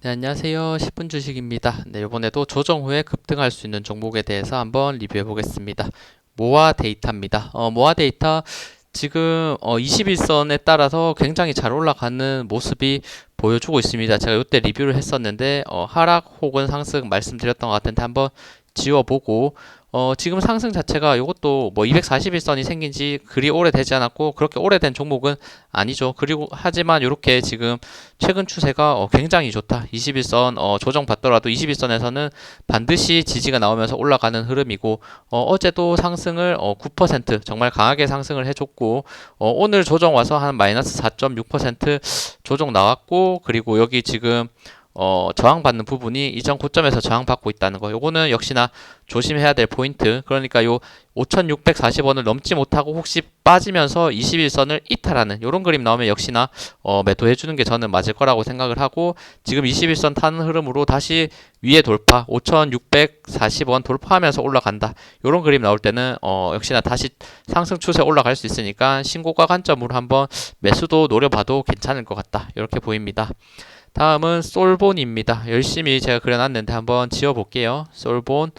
네, 안녕하세요. 10분 주식입니다. 네, 이번에도 조정 후에 급등할 수 있는 종목에 대해서 한번 리뷰해 보겠습니다. 모아 데이터입니다. 어, 모아 데이터 지금 어, 21선에 따라서 굉장히 잘 올라가는 모습이 보여주고 있습니다. 제가 이때 리뷰를 했었는데 어, 하락 혹은 상승 말씀드렸던 것 같은데 한번 지워보고 어, 지금 상승 자체가 이것도 뭐 241선이 생긴 지 그리 오래되지 않았고 그렇게 오래된 종목은 아니죠. 그리고 하지만 이렇게 지금 최근 추세가 어, 굉장히 좋다. 21선 어, 조정 받더라도 21선에서는 반드시 지지가 나오면서 올라가는 흐름이고 어, 어제도 상승을 어, 9% 정말 강하게 상승을 해줬고 어, 오늘 조정 와서 한 마이너스 4.6% 조정 나왔고 그리고 여기 지금 어, 저항받는 부분이 이전 고점에서 저항받고 있다는 거. 요거는 역시나 조심해야 될 포인트. 그러니까 요 5,640원을 넘지 못하고 혹시 빠지면서 21선을 이탈하는 요런 그림 나오면 역시나 어, 매도해 주는 게 저는 맞을 거라고 생각을 하고 지금 21선 타는 흐름으로 다시 위에 돌파 5,640원 돌파하면서 올라간다. 요런 그림 나올 때는 어, 역시나 다시 상승 추세 올라갈 수 있으니까 신고가 관점으로 한번 매수도 노려봐도 괜찮을 것 같다. 이렇게 보입니다. 다음은 솔본입니다. 열심히 제가 그려놨는데 한번 지워볼게요. 솔본.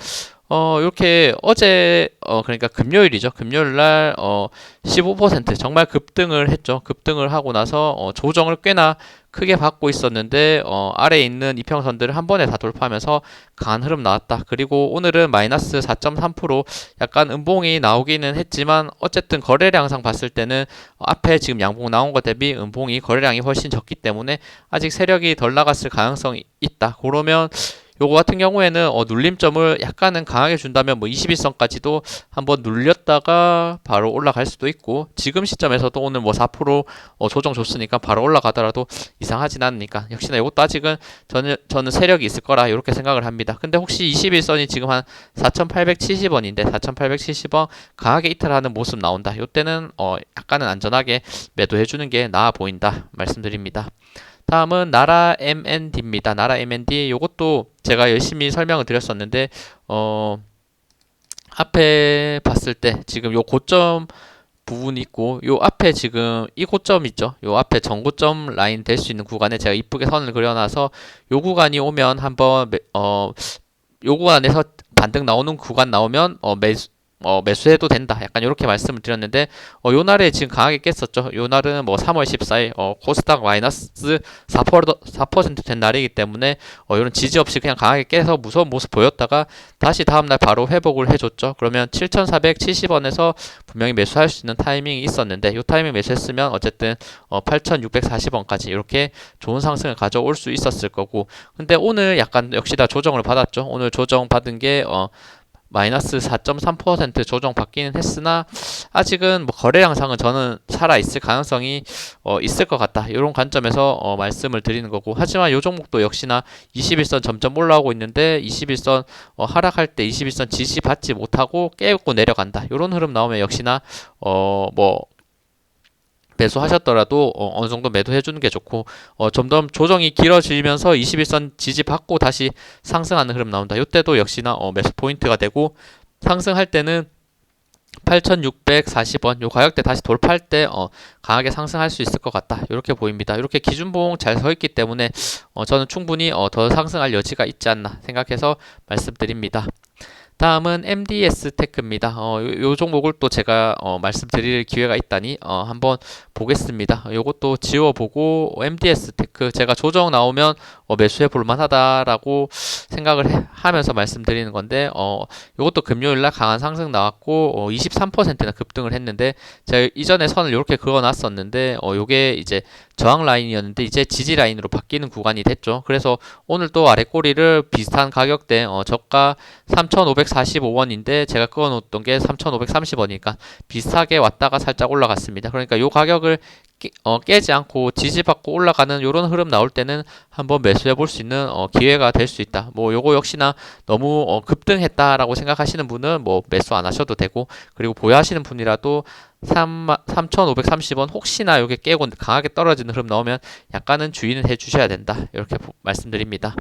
어, 이렇게 어제, 어, 그러니까 금요일이죠. 금요일 날, 어, 15% 정말 급등을 했죠. 급등을 하고 나서, 어, 조정을 꽤나 크게 받고 있었는데, 어, 아래에 있는 이평선들을 한 번에 다 돌파하면서 강한 흐름 나왔다. 그리고 오늘은 마이너스 4.3% 약간 음봉이 나오기는 했지만, 어쨌든 거래량상 봤을 때는 앞에 지금 양봉 나온 것 대비 음봉이 거래량이 훨씬 적기 때문에 아직 세력이 덜 나갔을 가능성이 있다. 그러면 요거 같은 경우에는 어, 눌림점을 약간은 강하게 준다면 뭐 21선까지도 한번 눌렸다가 바로 올라갈 수도 있고 지금 시점에서도 오늘 뭐 4% 어, 조정 줬으니까 바로 올라가더라도 이상하진 않으니까 역시나 이것도 아직은 저는 저는 세력이 있을 거라 이렇게 생각을 합니다. 근데 혹시 21선이 지금 한 4,870원인데 4,870원 강하게 이탈하는 모습 나온다. 요때는 어, 약간은 안전하게 매도해 주는 게 나아 보인다 말씀드립니다. 다음은 나라 MND입니다. 나라 MND 요것도 제가 열심히 설명을 드렸었는데 어 앞에 봤을 때 지금 요 고점 부분이 있고 요 앞에 지금 이 고점 있죠. 요 앞에 전고점 라인 될 수 있는 구간에 제가 이쁘게 선을 그려놔서 요 구간이 오면 한번 어 요 구간에서 반등 나오는 구간 나오면 어 매수 어, 매수해도 된다. 약간 이렇게 말씀을 드렸는데 어, 요 날에 지금 강하게 깼었죠. 요 날은 뭐 3월 14일 어, 코스닥 마이너스 4%, 4%된 날이기 때문에 어, 이런 지지 없이 그냥 강하게 깨서 무서운 모습 보였다가 다시 다음 날 바로 회복을 해줬죠. 그러면 7,470원에서 분명히 매수할 수 있는 타이밍이 있었는데 요 타이밍 매수했으면 어쨌든 어, 8,640원까지 이렇게 좋은 상승을 가져올 수 있었을 거고 근데 오늘 약간 역시 다 조정을 받았죠. 오늘 조정 받은 게 어, 마이너스 4.3% 조정 받기는 했으나 아직은 뭐 거래 양상은 저는 살아 있을 가능성이 어 있을 것 같다. 이런 관점에서 어 말씀을 드리는 거고 하지만 이 종목도 역시나 21선 점점 올라오고 있는데 21선 어 하락할 때 21선 지시 받지 못하고 깨고 내려간다. 이런 흐름 나오면 역시나 어뭐 매수하셨더라도 어, 느 정도 매도해 주는 게 좋고 어, 점점 조정이 길어지면서 21선 지지 받고 다시 상승하는 흐름 나온다. 이때도 역시나 어, 매수 포인트가 되고 상승할 때는 8,640원 요 가격대 다시 돌파할 때 어, 강하게 상승할 수 있을 것 같다. 이렇게 보입니다. 이렇게 기준봉 잘 서 있기 때문에 어, 저는 충분히 어, 더 상승할 여지가 있지 않나 생각해서 말씀드립니다 다음은 MDS 테크입니다. 어, 요, 요 종목을 또 제가 어, 말씀드릴 기회가 있다니 어, 한번 보겠습니다. 요것도 지워보고 MDS 테크 제가 조정 나오면 어, 매수해 볼 만하다라고 생각을 해, 하면서 말씀드리는 건데 어, 요것도 금요일 날 강한 상승 나왔고 어, 23%나 급등을 했는데 제가 이전에 선을 이렇게 그어 놨었는데 어, 요게 이제 저항 라인이었는데 이제 지지 라인으로 바뀌는 구간이 됐죠. 그래서 오늘 또 아래 꼬리를 비슷한 가격대 어, 저가 3,545원인데 제가 끊어놓던 게 3,530원이니까 비슷하게 왔다가 살짝 올라갔습니다. 그러니까 이 가격을 깨, 어, 깨지 않고 지지받고 올라가는 이런 흐름 나올 때는 한번 매수해 볼 수 있는 어, 기회가 될 수 있다. 뭐 요거 역시나 너무 어, 급등했다라고 생각하시는 분은 뭐 매수 안 하셔도 되고 그리고 보유하시는 분이라도 3, 3,530원 혹시나 요게 깨고 강하게 떨어지는 흐름 나오면 약간은 주의는 해 주셔야 된다. 이렇게 말씀드립니다.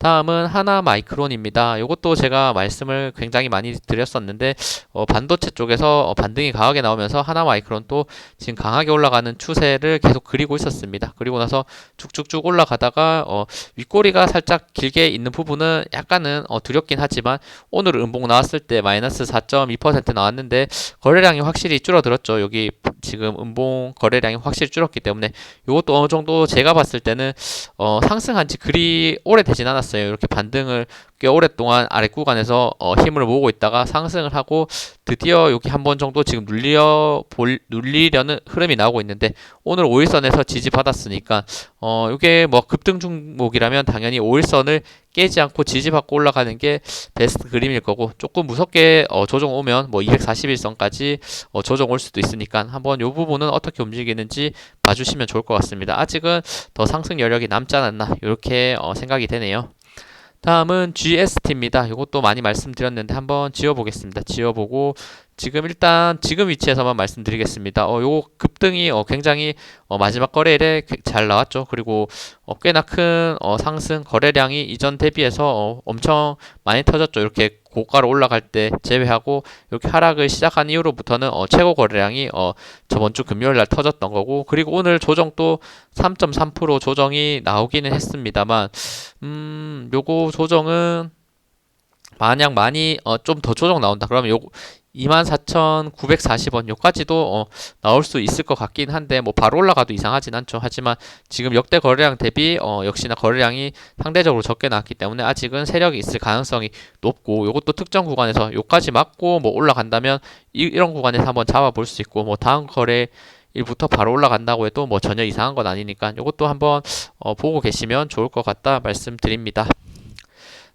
다음은 하나 마이크론입니다. 이것도 제가 말씀을 굉장히 많이 드렸었는데 어, 반도체 쪽에서 어, 반등이 강하게 나오면서 하나 마이크론 또 지금 강하게 올라가는 추세를 계속 그리고 있었습니다. 그리고 나서 쭉쭉쭉 올라가다가 어, 윗꼬리가 살짝 길게 있는 부분은 약간은 어, 두렵긴 하지만 오늘 음봉 나왔을 때 마이너스 4.2% 나왔는데 거래량이 확실히 줄어들었죠. 여기 지금 음봉 거래량이 확실히 줄었기 때문에 이것도 어느 정도 제가 봤을 때는 어, 상승한 지 그리 오래 되진 않았어요. 이렇게 반등을 꽤 오랫동안 아래 구간에서 어, 힘을 모으고 있다가 상승을 하고 드디어 여기 한 번 정도 지금 눌려 볼 눌리려는 흐름이 나오고 있는데 오늘 5일선에서 지지 받았으니까 어 이게 뭐 급등 종목이라면 당연히 5일선을 깨지 않고 지지받고 올라가는 게 베스트 그림일 거고 조금 무섭게 어, 조정 오면 뭐 241선까지 어, 조정 올 수도 있으니까 한번 이 부분은 어떻게 움직이는지 봐주시면 좋을 것 같습니다. 아직은 더 상승 여력이 남지 않았나 이렇게 어, 생각이 되네요. 다음은 GST입니다. 이것도 많이 말씀드렸는데 한번 지워보겠습니다. 지워보고 지금 일단 지금 위치에서만 말씀드리겠습니다. 어, 요 급등이 어, 굉장히 어, 마지막 거래일에 꽤잘 나왔죠. 그리고 어, 꽤나 큰 어, 상승 거래량이 이전 대비해서 어, 엄청 많이 터졌죠. 이렇게 고가로 올라갈 때 제외하고 이렇게 하락을 시작한 이후로부터는 어, 최고 거래량이 어, 저번 주 금요일 날 터졌던 거고 그리고 오늘 조정도 3.3% 조정이 나오기는 했습니다만 음 요거 조정은 만약 많이 어, 좀 더 조정 나온다 그러면 요 24,940원 요까지도 어, 나올 수 있을 것 같긴 한데 뭐 바로 올라가도 이상하진 않죠. 하지만 지금 역대 거래량 대비 어, 역시나 거래량이 상대적으로 적게 나왔기 때문에 아직은 세력이 있을 가능성이 높고 요것도 특정 구간에서 요까지 맞고 뭐 올라간다면 이, 이런 구간에서 한번 잡아볼 수 있고 뭐 다음 거래 일부터 바로 올라간다고 해도 뭐 전혀 이상한 건 아니니까 요것도 한번 어, 보고 계시면 좋을 것 같다 말씀드립니다.